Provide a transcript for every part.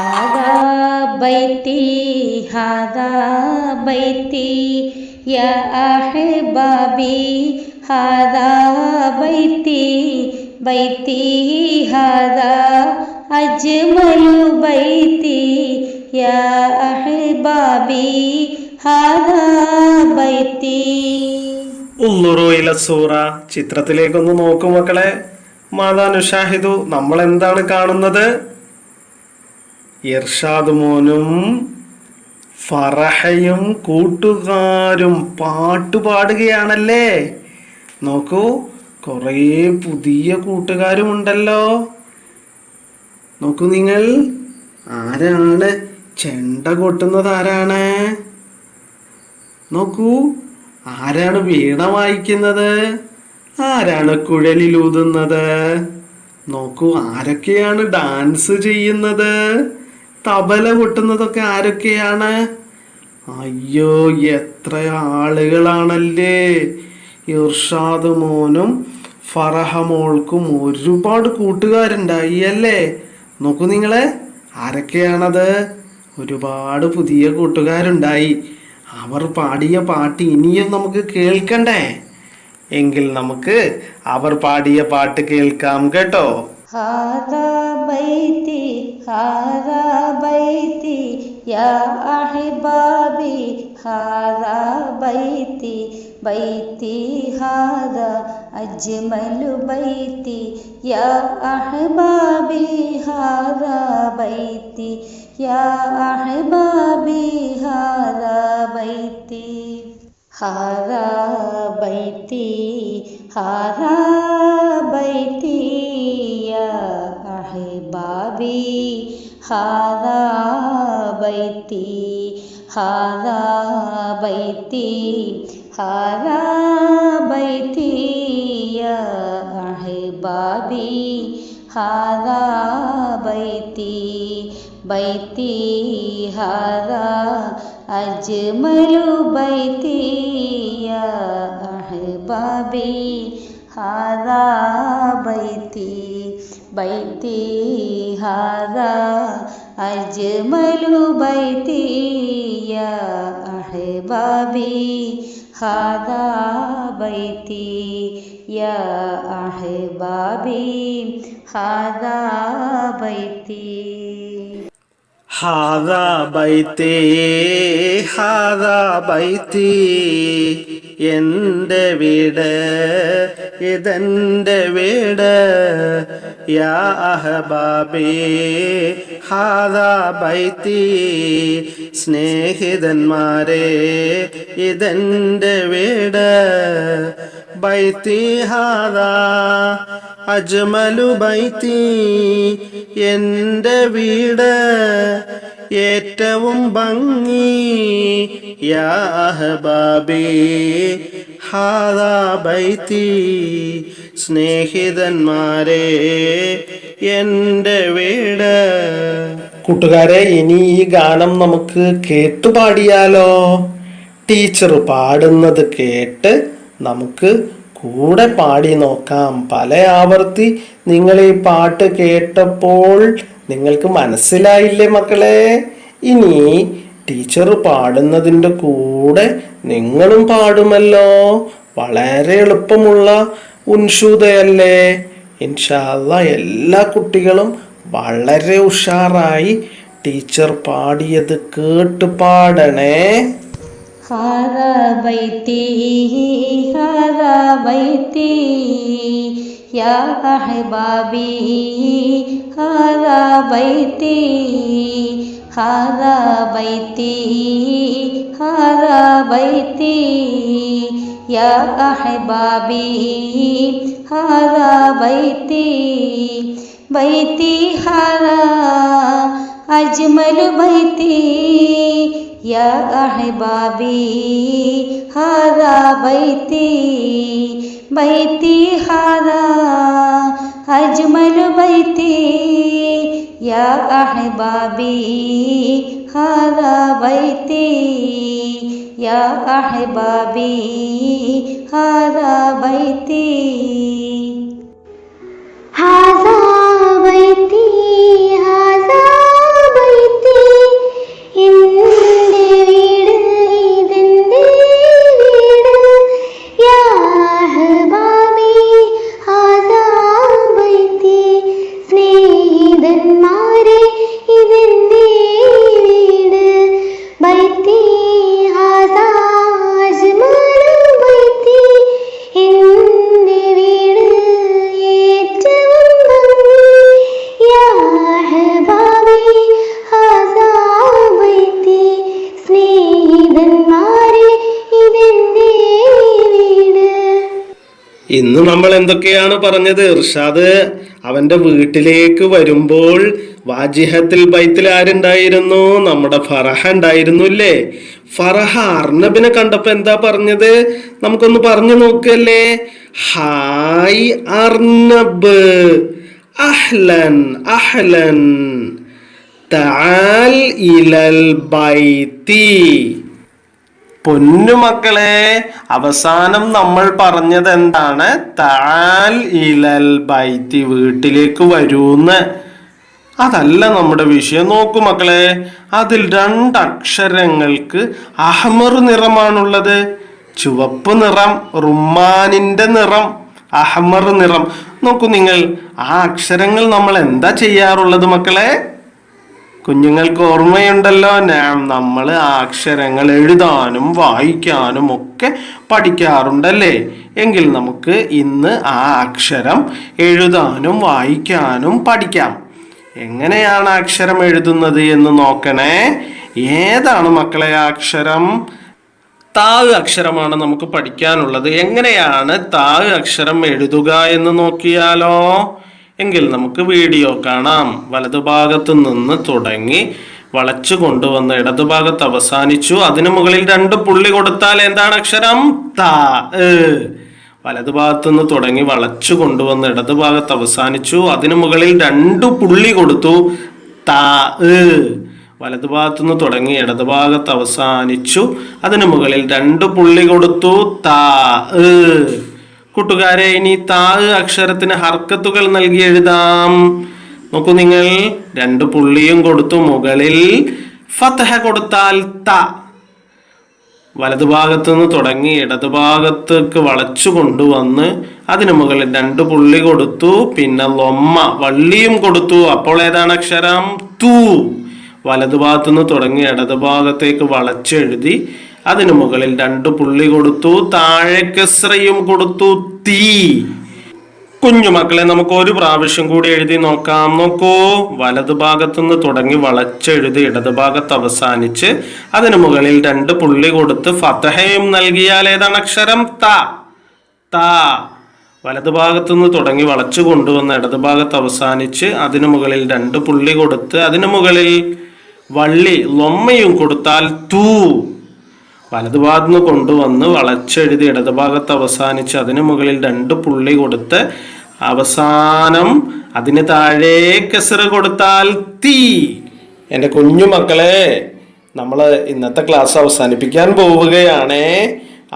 هذا بيتي هذا بيتي يا أحبابي هذا بيتي بيتي هذا أجمل بيتي يا أحبابي هذا بيتي ഉള്ളുറുയിലെ സൂറ ചിത്രത്തിലേക്കൊന്ന് നോക്കൂ മക്കളെ മാതാ നുഷാഹിദു നമ്മൾ എന്താണ് കാണുന്നത് ഇർഷാദ് മോനും ഫറഹയും കൂട്ടുകാരും പാട്ട് പാടുകയാണല്ലേ നോക്കൂ കുറേ പുതിയ കൂട്ടുകാരുമുണ്ടല്ലോ. നോക്കൂ നിങ്ങൾ ആരാണ് ചെണ്ട കൊട്ടുന്നത് ആരാണ്? നോക്കൂ ആരാണ് വീണ വായിക്കുന്നത്? ആരാണ് കുഴലിലൂതുന്നത്? നോക്കൂ ആരൊക്കെയാണ് ഡാൻസ് ചെയ്യുന്നത്? തബല കൊട്ടുന്നതൊക്കെ ആരൊക്കെയാണ്? അയ്യോ എത്ര ആളുകളാണല്ലേ? ഇർഷാദ് മോനും ഫറഹ മോൾക്കും ഒരുപാട് കൂട്ടുകാരുണ്ടായി അല്ലേ? നോക്കൂ നിങ്ങളെ ആരൊക്കെയാണത്? ഒരുപാട് പുതിയ കൂട്ടുകാരുണ്ടായി. അവർ പാടിയ പാട്ട് ഇനിയും നമുക്ക് കേൾക്കണ്ടേ? എങ്കിൽ നമുക്ക് അവർ പാടിയ പാട്ട് കേൾക്കാം കേട്ടോ. هذا بيتي هذا بيتي يا أحبابي هذا بيتي بيتي هذا أجمل بيتي يا أحبابي هذا بيتي يا أحبابي هذا بيتي هذا بيتي هذا بيتي يا أحبابي هذا بيتي هذا بيتي هذا بيتي يا أحبابي هذا بيتي بيتي هذا أجمل بيتي يا أحبابي ಹಾರಾ ಬೈತಿ ಬೈತಿ ಹಾರ ಅಜ್ಮಲು ಬೈತಿಯ ಅಹಬಾಬಿ ಹಾರಾ ಬೈತಿ ಯ ಅಹಬಾಬಿ ಹಾರಾ ಬೈತಿ ഹാദാ ബൈത്തേ ഹാദാ ബൈത്തി എന്റെ വീട് ഇതെന്റെ വീട് യാ അഹബാബി ഹാദാ ബൈത്തി സ്നേഹിതന്മാരെ ഇതെന്റെ വീട് ബൈത്തി ഹാദാ അജ്മലു ബൈത്തി എന്റെ വീട് ഏറ്റവും ഭംഗി. യാഹബാബി ഹാദാ ബൈത്തി സ്നേഹിതന്മാരെ എന്റെ വീട്. കൂട്ടുകാരെ ഇനി ഈ ഗാനം നമുക്ക് കേട്ടു പാടിയാലോ? ടീച്ചർ പാടുന്നത് കേട്ട് നമുക്ക് കൂടെ പാടി നോക്കാം. പല ആവർത്തി നിങ്ങൾ ഈ പാട്ട് കേട്ടപ്പോൾ നിങ്ങൾക്ക് മനസ്സിലായില്ലേ മക്കളെ? ഇനി ടീച്ചർ പാടുന്നതിന്റെ കൂടെ നിങ്ങളും പാടുമല്ലോ. വളരെ എളുപ്പമുള്ള ഉൻഷൂതയല്ലേ ഇൻഷാല്ല എല്ലാ കുട്ടികളും വളരെ ഉഷാറായി ടീച്ചർ പാടിയത് കേട്ട് പാടണേ. हरवैते हरवैते या अहबाबी हरवैते हरवैते हरवैते या अहबाबी हरवैते बैती हरा अजमल बैती هذا بيتي بيتي هذا أجمل بيتي يا أحبابي هذا بيتي بيتي هذا أجمل بيتي يا أحبابي هذا بيتي يا أحبابي هذا بيتي هذا بيتي هذا സ്നേഹിതന്മാരെ വീട് ഇന്ന് നമ്മൾ എന്തൊക്കെയാണ് പറഞ്ഞത്? ഇർഷാദ് അവന്റെ വീട്ടിലേക്ക് വരുമ്പോൾ വാജിഹത്തിൽ ബൈത്തിൽ ആരുണ്ടായിരുന്നു? നമ്മുടെ ഫറഹ ഉണ്ടായിരുന്നു അല്ലേ ഫറഹ അർണബിനെ കണ്ടപ്പോ എന്താ പറഞ്ഞത്? നമുക്കൊന്ന് പറഞ്ഞു നോക്കല്ലേ? ഹായ് അർണബ്. അഹ്ലൻ അഹ്ലൻ തആൽ ഇലൽ ബൈത്തി പൊന്നുമക്കളെ അവസാനം നമ്മൾ പറഞ്ഞത് എന്താണ് താൽ ഇലൽ ബൈത്തി വീട്ടിലേക്ക് വരൂന്ന്. അതല്ല നമ്മുടെ വിഷയം. നോക്കൂ മക്കളെ അതിൽ രണ്ട് അക്ഷരങ്ങൾക്ക് അഹ്മർ നിറമാണുള്ളത്. ചുവപ്പ് നിറം റുമാനിന്റെ നിറം. അഹ്മർ നിറം. നോക്കൂ നിങ്ങൾ ആ അക്ഷരങ്ങൾ നമ്മൾ എന്താ ചെയ്യാറുള്ളത് മക്കളെ? കുഞ്ഞുങ്ങൾക്ക് ഓർമ്മയുണ്ടല്ലോ നമ്മൾ ആ അക്ഷരങ്ങൾ എഴുതാനും വായിക്കാനും ഒക്കെ പഠിക്കാറുണ്ടല്ലേ? എങ്കിൽ നമുക്ക് ഇന്ന് ആ അക്ഷരം എഴുതാനും വായിക്കാനും പഠിക്കാം. എങ്ങനെയാണ് അക്ഷരം എഴുതുന്നത് എന്ന് നോക്കണേ? ഏതാണ് മക്കളെ ആ അക്ഷരം? താഴ് അക്ഷരമാണ് നമുക്ക് പഠിക്കാനുള്ളത്. എങ്ങനെയാണ് താഴ് അക്ഷരം എഴുതുക എന്ന് നോക്കിയാലോ? എങ്കിൽ നമുക്ക് വീഡിയോ കാണാം. വലതുഭാഗത്തു നിന്ന് തുടങ്ങി വളച്ചു കൊണ്ടുവന്ന് ഇടതുഭാഗത്ത് അവസാനിച്ചു. അതിനു മുകളിൽ രണ്ട് പുള്ളി കൊടുത്താൽ എന്താണ് അക്ഷരം? താ വലതുഭാഗത്തു നിന്ന് തുടങ്ങി വളച്ചു കൊണ്ടുവന്ന് ഇടതുഭാഗത്ത് അവസാനിച്ചു. അതിനു മുകളിൽ രണ്ട് പുള്ളി കൊടുത്തു. താ വലതുഭാഗത്തു നിന്ന് തുടങ്ങി ഇടതുഭാഗത്ത് അവസാനിച്ചു. അതിന് മുകളിൽ രണ്ട് പുള്ളി കൊടുത്തു. താ കൂട്ടുകാരെ ഇനി താ അക്ഷരത്തിന് ഹർക്കത്തുകൾ നൽകി എഴുതാം. നോക്കൂ നിങ്ങൾ രണ്ട് പുള്ളിയും കൊടുത്തു. മുകളിൽ ഫതഹ കൊടുത്താൽ ത. വലതുഭാഗത്തു നിന്ന് തുടങ്ങി ഇടതുഭാഗത്തേക്ക് വളച്ചു കൊണ്ടുവന്ന് അതിനു മുകളിൽ രണ്ട് പുള്ളി കൊടുത്തു. പിന്നെ ലൊമ്മ വള്ളിയും കൊടുത്തു. അപ്പോൾ ഏതാണ് അക്ഷരം? തൂ. വലതുഭാഗത്തു നിന്ന് തുടങ്ങി ഇടതുഭാഗത്തേക്ക് വളച്ചെഴുതി അതിനു മുകളിൽ രണ്ട് പുള്ളി കൊടുത്തു താഴെ കെസ്രയും കൊടുത്തു തീ. കുഞ്ഞു മക്കളെ നമുക്ക് ഒരു പ്രാവശ്യം കൂടി എഴുതി നോക്കാം. നോക്കൂ. വലതുഭാഗത്തു നിന്ന് തുടങ്ങി വളച്ചെഴുതി ഇടതുഭാഗത്ത് അവസാനിച്ച് അതിനു മുകളിൽ രണ്ട് പുള്ളി കൊടുത്ത് ഫതഹയും നൽകിയാൽ ഏതാണ് അക്ഷരം? ത. ത. വലതുഭാഗത്തു നിന്ന് തുടങ്ങി വളച്ചു കൊണ്ടുവന്ന് ഇടതുഭാഗത്ത് അവസാനിച്ച് അതിനു മുകളിൽ രണ്ട് പുള്ളി കൊടുത്ത് അതിനു മുകളിൽ വള്ളി ലൊമ്മയും കൊടുത്താൽ തൂ. വലതുഭാഗത്ത് നിന്ന് കൊണ്ടുവന്ന് വളച്ചെഴുതി ഇടതുഭാഗത്ത് അവസാനിച്ച് അതിന് മുകളിൽ രണ്ട് പുള്ളി കൊടുത്ത് അവസാനം അതിന് താഴെ കെസർ കൊടുത്താൽ തീ. എന്റെ കുഞ്ഞു മക്കളെ നമ്മൾ ഇന്നത്തെ ക്ലാസ് അവസാനിപ്പിക്കാൻ പോവുകയാണ്.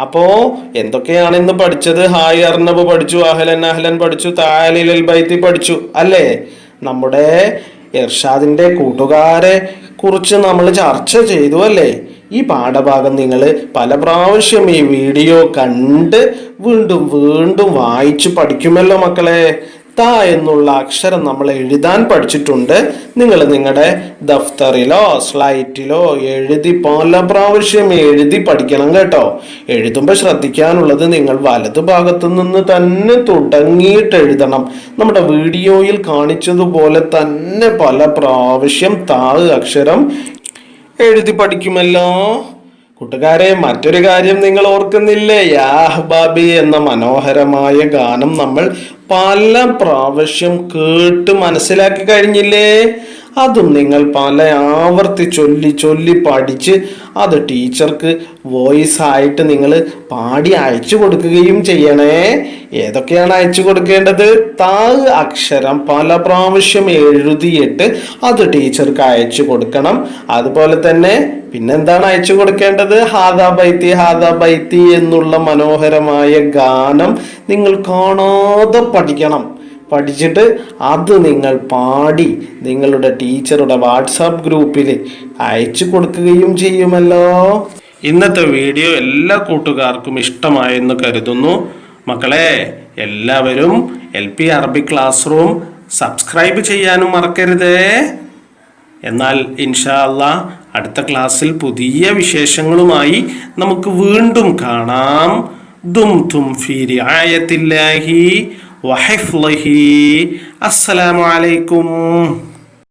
അപ്പോ എന്തൊക്കെയാണ് ഇന്ന് പഠിച്ചത്? ഹായ് അർണബ് പഠിച്ചു അഹലൻ അഹലൻ പഠിച്ചു താലിലൽ ബൈത്തി പഠിച്ചു അല്ലേ? നമ്മുടെ ഇർഷാദിന്റെ കൂട്ടുകാരെ കുറിച്ച് നമ്മൾ ചർച്ച ചെയ്തു അല്ലേ? ഈ പാഠഭാഗം നിങ്ങൾ പല പ്രാവശ്യം ഈ വീഡിയോ കണ്ട് വീണ്ടും വീണ്ടും വായിച്ചു പഠിക്കുമല്ലോ മക്കളെ. ത എന്നുള്ള അക്ഷരം നമ്മൾ എഴുതാൻ പഠിച്ചിട്ടുണ്ട്. നിങ്ങൾ നിങ്ങളുടെ ദഫ്തറിലോ സ്ലൈറ്റിലോ എഴുതി പല പ്രാവശ്യം എഴുതി പഠിക്കണം കേട്ടോ. എഴുതുമ്പോൾ ശ്രദ്ധിക്കാനുള്ളത് നിങ്ങൾ വലതു ഭാഗത്തു നിന്ന് തന്നെ തുടങ്ങിയിട്ട് എഴുതണം. നമ്മുടെ വീഡിയോയിൽ കാണിച്ചതുപോലെ തന്നെ പല പ്രാവശ്യം താ അക്ഷരം എഴുതി പഠിക്കുമല്ലോ. കൂട്ടുകാരെ മറ്റൊരു കാര്യം നിങ്ങൾ ഓർക്കുന്നില്ലേ? യാഹ് ബാബി എന്ന മനോഹരമായ ഗാനം നമ്മൾ പല പ്രാവശ്യം കേട്ട് മനസ്സിലാക്കി കഴിഞ്ഞില്ലേ? അതും നിങ്ങൾ പല ആവർത്തി ചൊല്ലി ചൊല്ലി പഠിച്ച് അത് ടീച്ചർക്ക് വോയിസ് ആയിട്ട് നിങ്ങൾ പാടി അയച്ചു കൊടുക്കുകയും ചെയ്യണേ. ഏതൊക്കെയാണ് അയച്ചു കൊടുക്കേണ്ടത്? താ അക്ഷരം പല പ്രാവശ്യം എഴുതിയിട്ട് അത് ടീച്ചർക്ക് അയച്ചു കൊടുക്കണം. അതുപോലെ തന്നെ പിന്നെന്താണ് അയച്ചു കൊടുക്കേണ്ടത്? ഹാദാ ബൈത്തി ഹാദാ ബൈത്തി എന്നുള്ള മനോഹരമായ ഗാനം നിങ്ങൾ കാണാതെ പഠിക്കണം. പഠിച്ചിട്ട് അത് നിങ്ങൾ പാടി നിങ്ങളുടെ ടീച്ചറുടെ വാട്സാപ്പ് ഗ്രൂപ്പിൽ അയച്ചു കൊടുക്കുകയും ചെയ്യുമല്ലോ. ഇന്നത്തെ വീഡിയോ എല്ലാ കൂട്ടുകാർക്കും ഇഷ്ടമായെന്ന് കരുതുന്നു. മക്കളെ എല്ലാവരും L P Arabic class room subscribe ചെയ്യാനും മറക്കരുതേ. എന്നാൽ ഇൻഷാ അടുത്ത ക്ലാസ്സിൽ പുതിയ വിശേഷങ്ങളുമായി നമുക്ക് വീണ്ടും കാണാം. ദും തും ഫി റിആയത്തില്ലാഹി وحفظه. السلام عليكم.